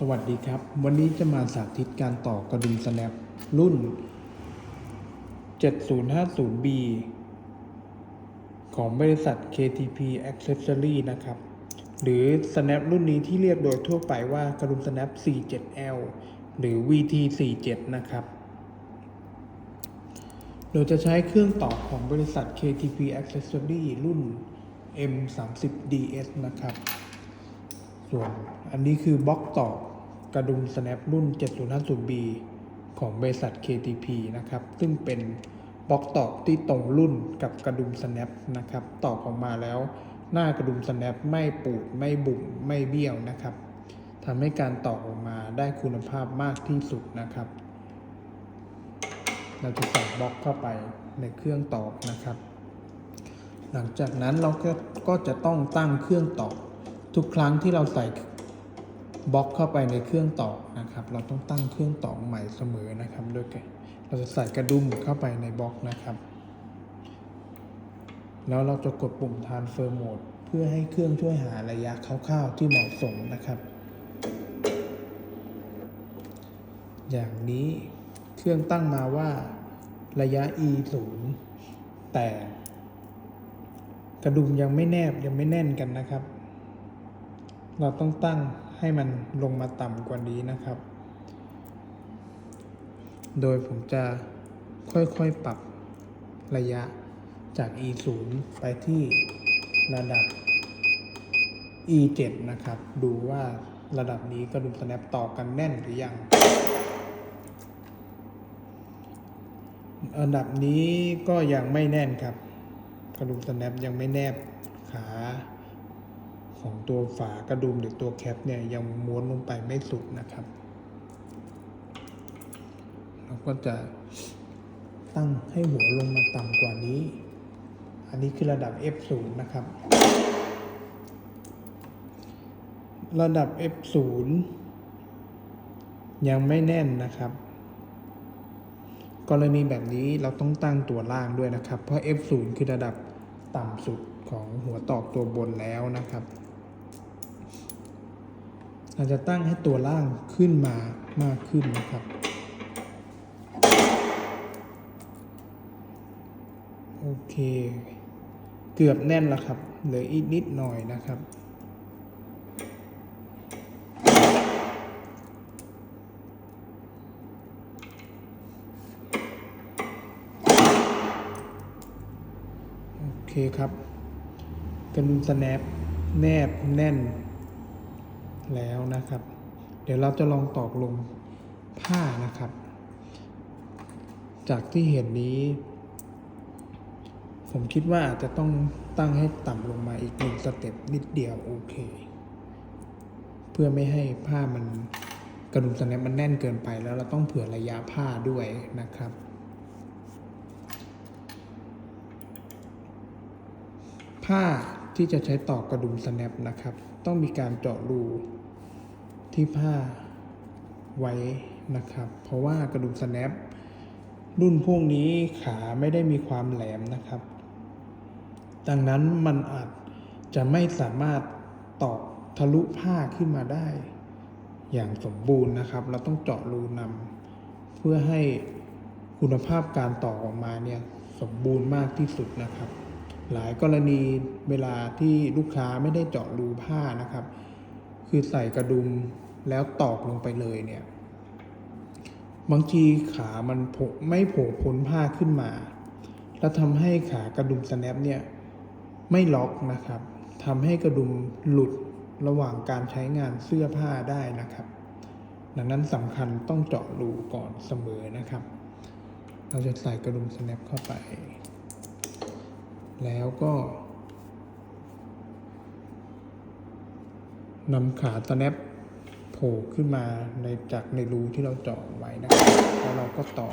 สวัสดีครับ วันนี้จะมาสาธิตการต่อกระดุม snap รุ่น 7050B ของบริษัท KTP Accessory นะครับ หรือ snap รุ่นนี้ที่เรียกโดยทั่วไปว่ากระดุม snap 47L หรือ VT47 นะครับโดยจะใช้เครื่องต่อของบริษัท KTP Accessory รุ่น M30DS นะครับ ส่วน อันนี้คือบล็อกต่อกระดุม snap รุ่น 7050B ของบริษัท KTP นะครับ ซึ่งเป็นบล็อกตอกที่ตรงรุ่นกับกระดุม snap นะครับ ตอกออกมาแล้ว หน้ากระดุม snap ไม่ปูดไม่บุ๋มไม่เบี้ยวนะครับทำให้การตอกออกมาได้คุณภาพมากที่สุดนะครับ เราจะใส่บล็อกเข้าไปในเครื่องตอกนะครับ หลังจากนั้นเราก็ก็จะต้องตั้งเครื่องตอกทุกครั้งที่เราใส่ บล็อกเข้าไปในเครื่องตอกนะครับ เราต้องตั้งเครื่องตอกใหม่เสมอนะครับโดยกันเราจะใส่กระดุมเข้าไปในบล็อกนะครับ แล้วเราจะกดปุ่ม transfer mode เพื่อให้เครื่องช่วยหาระยะคร่าวๆที่เหมาะสมนะครับ อย่างนี้เครื่องตั้งมาว่าระยะ e 0แต่กระดุมยังไม่แนบยังไม่แน่นกันนะครับ เราต้องตั้ง ให้มันลงมาต่ำกว่านี้นะครับ โดยผมจะค่อยๆปรับระยะจาก e 0ไปที่ระดับ e 7นะครับ ดูว่าระดับนี้กระดุม snap ต่อกันแน่นหรือยังอันดับนี้ก็ยังไม่แน่นครับ กระดุม snap ยังไม่แนบขา ของตัวฝากระดุมหรือตัวแคปเนี่ยยังม้วนลงไปไม่สุดนะครับ เราก็จะตั้งให้หัวลงมาต่ำกว่านี้ อันนี้คือระดับ F0 นะครับ ระดับ F0 ยังไม่แน่นนะครับ กรณีแบบนี้เราต้องตั้งตัวล่างด้วยนะครับ เพราะ F0 คือระดับต่ำสุดของหัวตอกตัวบนแล้วนะครับ เราจะตั้งให้ตัวล่างขึ้นมามากขึ้นนะครับ โอเค เกือบแน่นแล้วครับ เหลืออีกนิดหน่อยนะครับโอเคครับกระดุมสแนปแนบแน่น แล้วนะครับ เดี๋ยวเราจะลองตอกลงผ้านะครับ จากที่เห็นนี้ ผมคิดว่าอาจจะต้องตั้งให้ต่ำลงมาอีกหนึ่งสเต็ปนิดเดียวโอเค เพื่อไม่ให้ผ้ามันกระดุมสแนปมันแน่นเกินไปแล้วเราต้องเผื่อระยะผ้าด้วยนะครับผ้าที่จะใช้ต่อกระดุมสแนปนะครับ ต้องมีการเจาะรูที่ผ้าไว้นะครับ เพราะว่ากระดุมสแนปรุ่นพวกนี้ขาไม่ได้มีความแหลมนะครับ ดังนั้นมันอาจจะไม่สามารถตอกทะลุผ้าขึ้นมาได้ อย่างสมบูรณ์นะครับ เราต้องเจาะรูนำเพื่อให้คุณภาพการต่อออกมาเนี่ยสมบูรณ์มากที่สุดนะครับ หลายกรณีเวลาที่ลูกค้าไม่ได้เจาะรูผ้านะครับ คือใส่กระดุมแล้วตอกลงไปเลยเนี่ย บางทีขามันโผล่ไม่โผล่พ้นผ้าขึ้นมา แล้วทำให้ขากระดุมสแนปเนี่ยไม่ล็อกนะครับทำให้กระดุมหลุดระหว่างการใช้งานเสื้อผ้าได้นะครับ ดังนั้นสำคัญต้องเจาะรูก่อนเสมอนะครับ เราจะใส่กระดุมสแนปเข้าไป แล้วก็นำขาสแนปโผล่ขึ้นมาในจากในรูที่เราเจาะไว้นะครับ แล้วเราก็ต่อ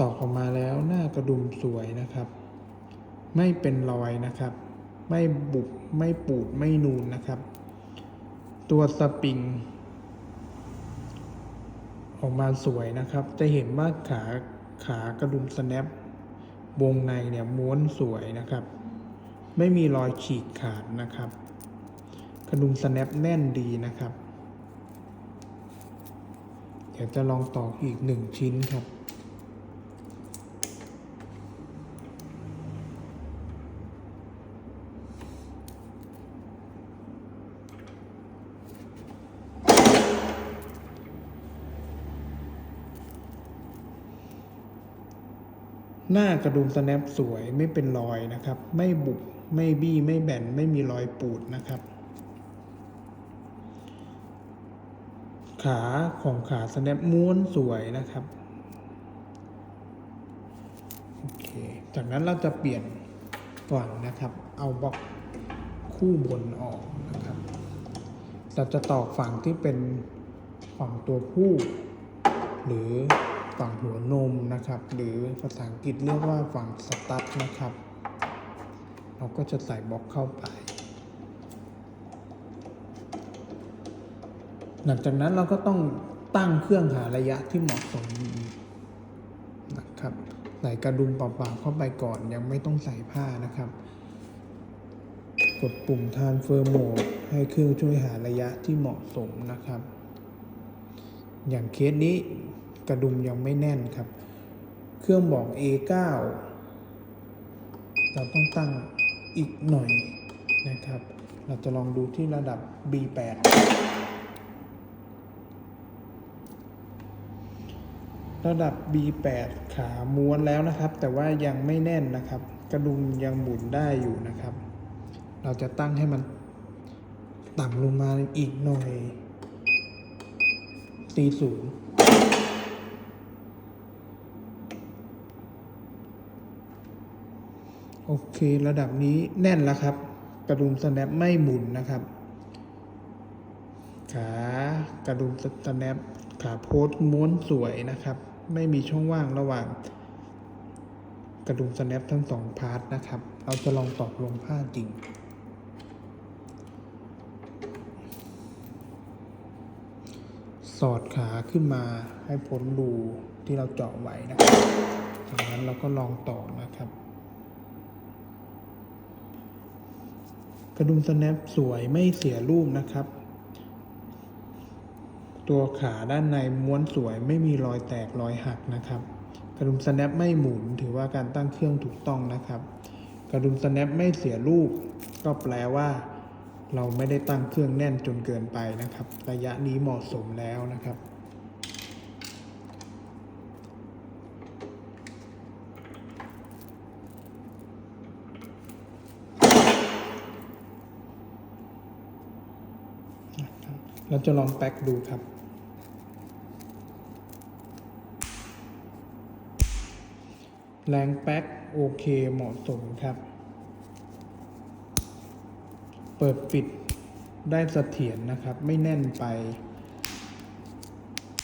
ตอกออกมาแล้วหน้ากระดุมสวยนะครับ ไม่เป็นรอยนะครับ ไม่บุบไม่ปูดไม่นูนนะครับ ตัวสปริง ออกมาสวยนะครับ จะเห็นว่าขาขากระดุมสแนปวงในเนี่ยม้วนสวยนะครับ ไม่มีรอยฉีกขาดนะครับ กระดุมสแนปแน่นดีนะครับ เดี๋ยวจะลองต่ออีกหนึ่งชิ้นครับ หน้ากระดุมสแนปสวยไม่เป็นรอยนะครับ ไม่บุบไม่บี้ไม่แบนไม่มีรอยปูดนะครับ ขาของขาสแนปม้วนสวยนะครับโอเคจากนั้นเราจะเปลี่ยนฝั่งนะครับ เอาบล็อกคู่บนออกนะครับ เราจะตอกฝั่งที่เป็นฝั่งตัวผู้ หรือ ฝั่งหัวนมนะครับ หรือภาษาอังกฤษเรียกว่าฝั่งสตั๊ดนะครับ เราก็จะใส่บล็อกเข้าไป หลังจากนั้นเราก็ต้องตั้งเครื่องหาระยะที่เหมาะสมนะครับ ใส่กระดุมเปล่าๆเข้าไปก่อนยังไม่ต้องใส่ผ้านะครับ กดปุ่ม transfer mode ให้เครื่องช่วยหาระยะที่เหมาะสมนะครับ อย่างเคสนี้ กระดุมยังไม่แน่นครับ เครื่องบอก A9 เราต้องตั้งอีกหน่อยนะครับ เราจะลองดูที่ระดับ B8 ระดับ B8 ขาม้วนแล้วนะครับ แต่ว่ายังไม่แน่นนะครับ กระดุมยังหมุนได้อยู่นะครับ เราจะตั้งให้มันต่ำลงมาอีกหน่อย40 โอเค ระดับนี้แน่นแล้วครับ กระดุมสแนปไม่หมุนนะครับ ขากระดุมสแนปขาโพส์ม้วนสวยนะครับ ไม่มีช่องว่างระหว่าง กระดุมสแนปทั้งสองพาร์ทนะครับ เราจะลองตอกลงผ้าจริงสอดขาขึ้นมาให้พ้นรูที่เราเจาะไว้นะครับจากนั้นเราก็ลองต่อนะครับ กระดุมสแนปสวยไม่เสียรูปนะครับ ตัวขาด้านในม้วนสวยไม่มีรอยแตกรอยหักนะครับ กระดุมสแนปไม่หมุนถือว่าการตั้งเครื่องถูกต้องนะครับ กระดุมสแนปไม่เสียรูป ก็แปลว่า เราไม่ได้ตั้งเครื่องแน่นจนเกินไปนะครับ ระยะนี้เหมาะสมแล้วนะครับ เราจะลองแป๊กดูครับ แรงแป๊กโอเคเหมาะสมครับ เปิดปิดได้เสถียรนะครับ ไม่แน่นไป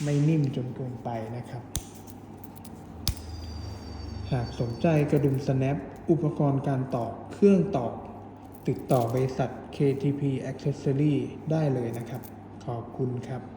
ไม่นิ่มจนเกินไปนะครับ หากสนใจกระดุม snap อุปกรณ์การตอกเครื่องตอกติดต่อบริษัท KTP Accessory ได้เลยนะครับ ขอบคุณครับ